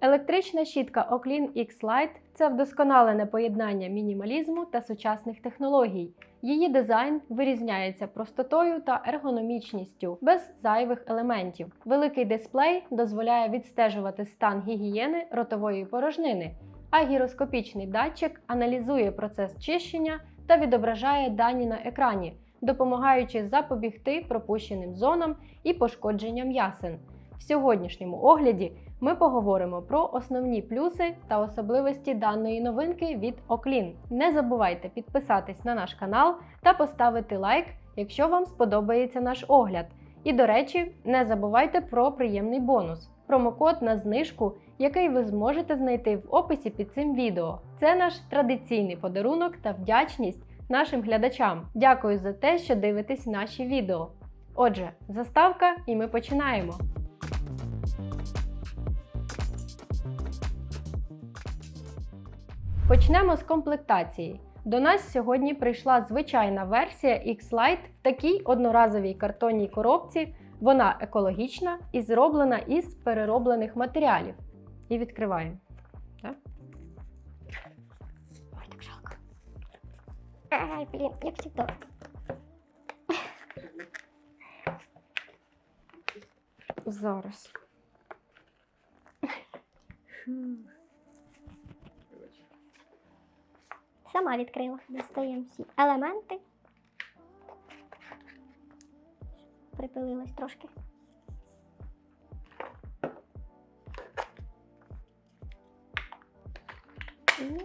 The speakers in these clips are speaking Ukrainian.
Електрична щітка Oclean X Lite – це вдосконалене поєднання мінімалізму та сучасних технологій. Її дизайн вирізняється простотою та ергономічністю без зайвих елементів. Великий дисплей дозволяє відстежувати стан гігієни ротової порожнини, а гіроскопічний датчик аналізує процес чищення та відображає дані на екрані, допомагаючи запобігти пропущеним зонам і пошкодженням ясен. В сьогоднішньому огляді ми поговоримо про основні плюси та особливості даної новинки від Оклін. Не забувайте підписатись на наш канал та поставити лайк, якщо вам сподобається наш огляд. І до речі, не забувайте про приємний бонус промокод на знижку, який ви зможете знайти в описі під цим відео. Це наш традиційний подарунок та вдячність нашим глядачам. Дякую за те, що дивитесь наші відео. Отже, заставка, і ми починаємо. Почнемо з комплектації. До нас сьогодні прийшла звичайна версія X-Lite в такій одноразовій картонній коробці. Вона екологічна і зроблена із перероблених матеріалів. І відкриваємо. Так? Ой, так жалко. Ай, блин, як всегда. Зараз. Сама відкрила. Достаємо всі елементи. Припилилась трошки. І...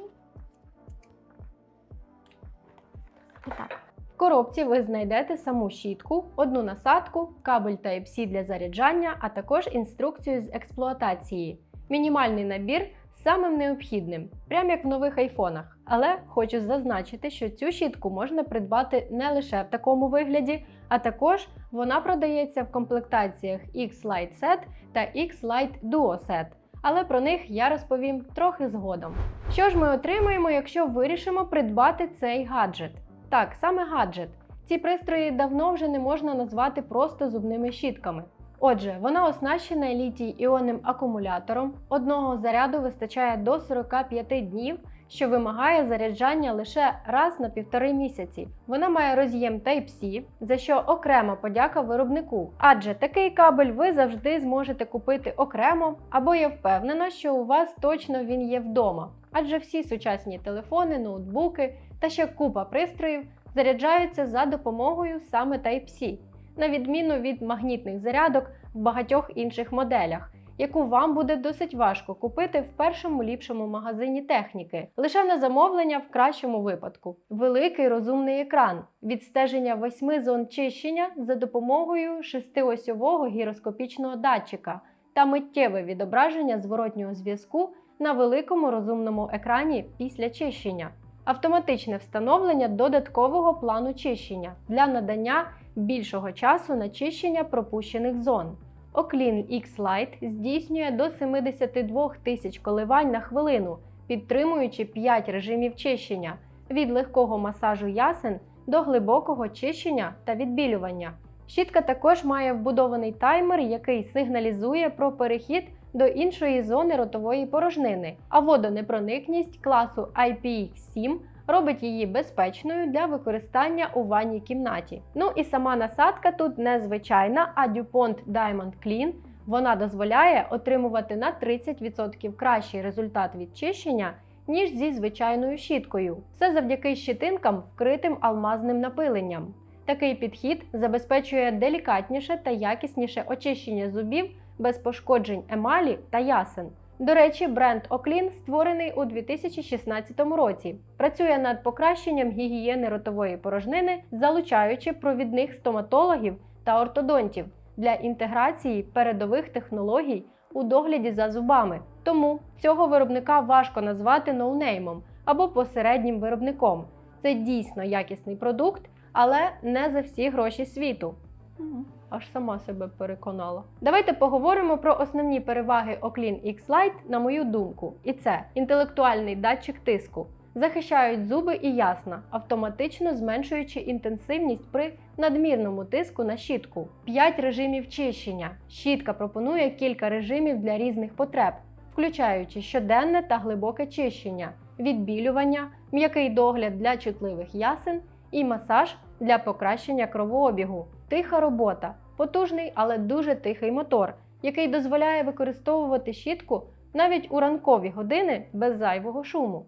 Так. В коробці ви знайдете саму щітку, одну насадку, кабель Type-C для заряджання, а також інструкцію з експлуатації. Мінімальний набір самим необхідним, прямо як в нових айфонах. Але хочу зазначити, що цю щітку можна придбати не лише в такому вигляді, а також вона продається в комплектаціях X-Lite Set та X-Lite Duo Set. Але про них я розповім трохи згодом. Що ж ми отримаємо, якщо вирішимо придбати цей гаджет? Так, саме гаджет. Ці пристрої давно вже не можна назвати просто зубними щітками. Отже, вона оснащена літій іонним акумулятором. Одного заряду вистачає до 45 днів, що вимагає заряджання лише раз на півтори місяці. Вона має роз'єм Type-C, за що окрема подяка виробнику. Адже такий кабель ви завжди зможете купити окремо, або я впевнена, що у вас точно він є вдома. Адже всі сучасні телефони, ноутбуки та ще купа пристроїв заряджаються за допомогою саме Type-C, на відміну від магнітних зарядок в багатьох інших моделях, яку вам буде досить важко купити в першому ліпшому магазині техніки, лише на замовлення в кращому випадку. Великий розумний екран, відстеження восьми зон чищення за допомогою шестиосьового гіроскопічного датчика та миттєве відображення зворотнього зв'язку на великому розумному екрані після чищення. Автоматичне встановлення додаткового плану чищення для надання більшого часу на чищення пропущених зон. Оклін X Lite здійснює до 72 тисяч коливань на хвилину, підтримуючи 5 режимів чищення від легкого масажу ясен до глибокого чищення та відбілювання. Щітка також має вбудований таймер, який сигналізує про перехід до іншої зони ротової порожнини, а водонепроникність класу IPX7 робить її безпечною для використання у ванній кімнаті. Ну і сама насадка тут не звичайна, а DuPont Diamond Clean. Вона дозволяє отримувати на 30% кращий результат від чищення, ніж зі звичайною щіткою. Все завдяки щитинкам, вкритим алмазним напиленням. Такий підхід забезпечує делікатніше та якісніше очищення зубів без пошкоджень емалі та ясен. До речі, бренд Оклін створений у 2016 році. Працює над покращенням гігієни ротової порожнини, залучаючи провідних стоматологів та ортодонтів для інтеграції передових технологій у догляді за зубами. Тому цього виробника важко назвати ноунеймом або посереднім виробником. Це дійсно якісний продукт, але не за всі гроші світу. Аж сама себе переконала. Давайте поговоримо про основні переваги Oklin X Lite, на мою думку. І це інтелектуальний датчик тиску. Захищають зуби і ясна, автоматично зменшуючи інтенсивність при надмірному тиску на щітку. 5 режимів чищення. Щітка пропонує кілька режимів для різних потреб. включаючи щоденне та глибоке чищення, відбілювання, м'який догляд для чутливих ясен і масаж для покращення кровообігу. Тиха робота, потужний, але дуже тихий мотор, який дозволяє використовувати щітку навіть у ранкові години без зайвого шуму.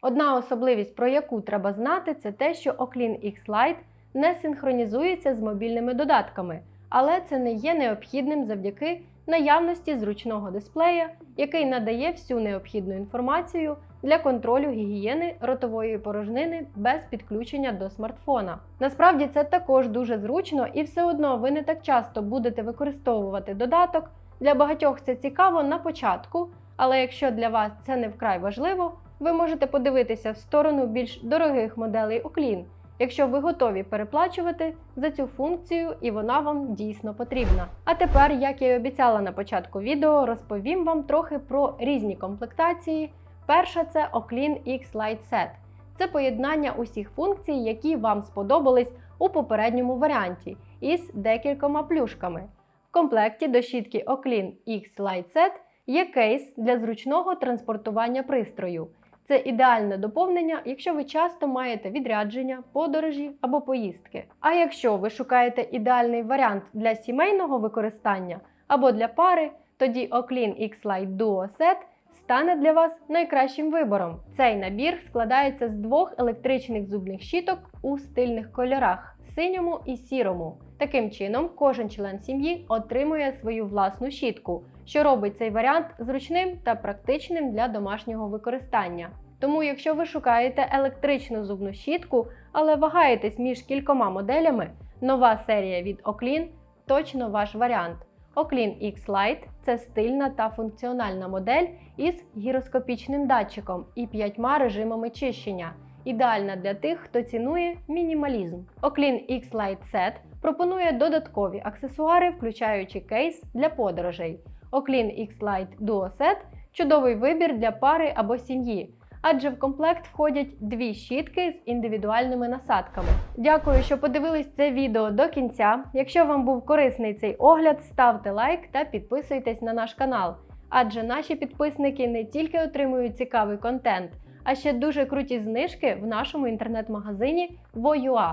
Одна особливість, про яку треба знати, це те, що Oclean X Lite не синхронізується з мобільними додатками, але це не є необхідним завдяки наявності зручного дисплея, який надає всю необхідну інформацію для контролю гігієни ротової порожнини без підключення до смартфона. Насправді це також дуже зручно і все одно ви не так часто будете використовувати додаток. Для багатьох це цікаво на початку, але якщо для вас це не вкрай важливо, ви можете подивитися в сторону більш дорогих моделей Oclean, якщо ви готові переплачувати за цю функцію і вона вам дійсно потрібна. А тепер, як я й обіцяла на початку відео, розповім вам трохи про різні комплектації. Перша це Oclean X Lite Set. Це поєднання усіх функцій, які вам сподобались у попередньому варіанті, із декількома плюшками. В комплекті до щітки Oclean X Lite Set є кейс для зручного транспортування пристрою. Це ідеальне доповнення, якщо ви часто маєте відрядження, подорожі або поїздки. А якщо ви шукаєте ідеальний варіант для сімейного використання або для пари, тоді Oclean X Lite Duo Set стане для вас найкращим вибором. Цей набір складається з двох електричних зубних щіток у стильних кольорах синьому і сірому. Таким чином, кожен член сім'ї отримує свою власну щітку, що робить цей варіант зручним та практичним для домашнього використання. Тому, якщо ви шукаєте електричну зубну щітку, але вагаєтесь між кількома моделями, нова серія від Oclean точно ваш варіант. Oclean X Lite – це стильна та функціональна модель із гіроскопічним датчиком і п'ятьма режимами чищення. Ідеальна для тих, хто цінує мінімалізм. Oclean X Lite Set пропонує додаткові аксесуари, включаючи кейс для подорожей. Oclean X Lite Duo Set – чудовий вибір для пари або сім'ї, адже в комплект входять дві щітки з індивідуальними насадками. Дякую, що подивились це відео до кінця. Якщо вам був корисний цей огляд, ставте лайк та підписуйтесь на наш канал. Адже наші підписники не тільки отримують цікавий контент, а ще дуже круті знижки в нашому інтернет-магазині Voyua.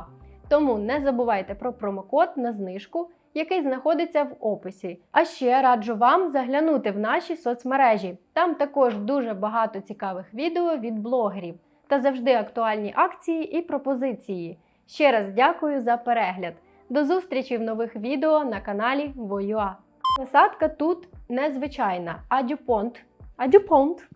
Тому не забувайте про промокод на знижку, який знаходиться в описі. А ще раджу вам заглянути в наші соцмережі. Там також дуже багато цікавих відео від блогерів та завжди актуальні акції і пропозиції. Ще раз дякую за перегляд. До зустрічі в нових відео на каналі Voyua. Насадка тут незвичайна, а дюпонт. А дюпонт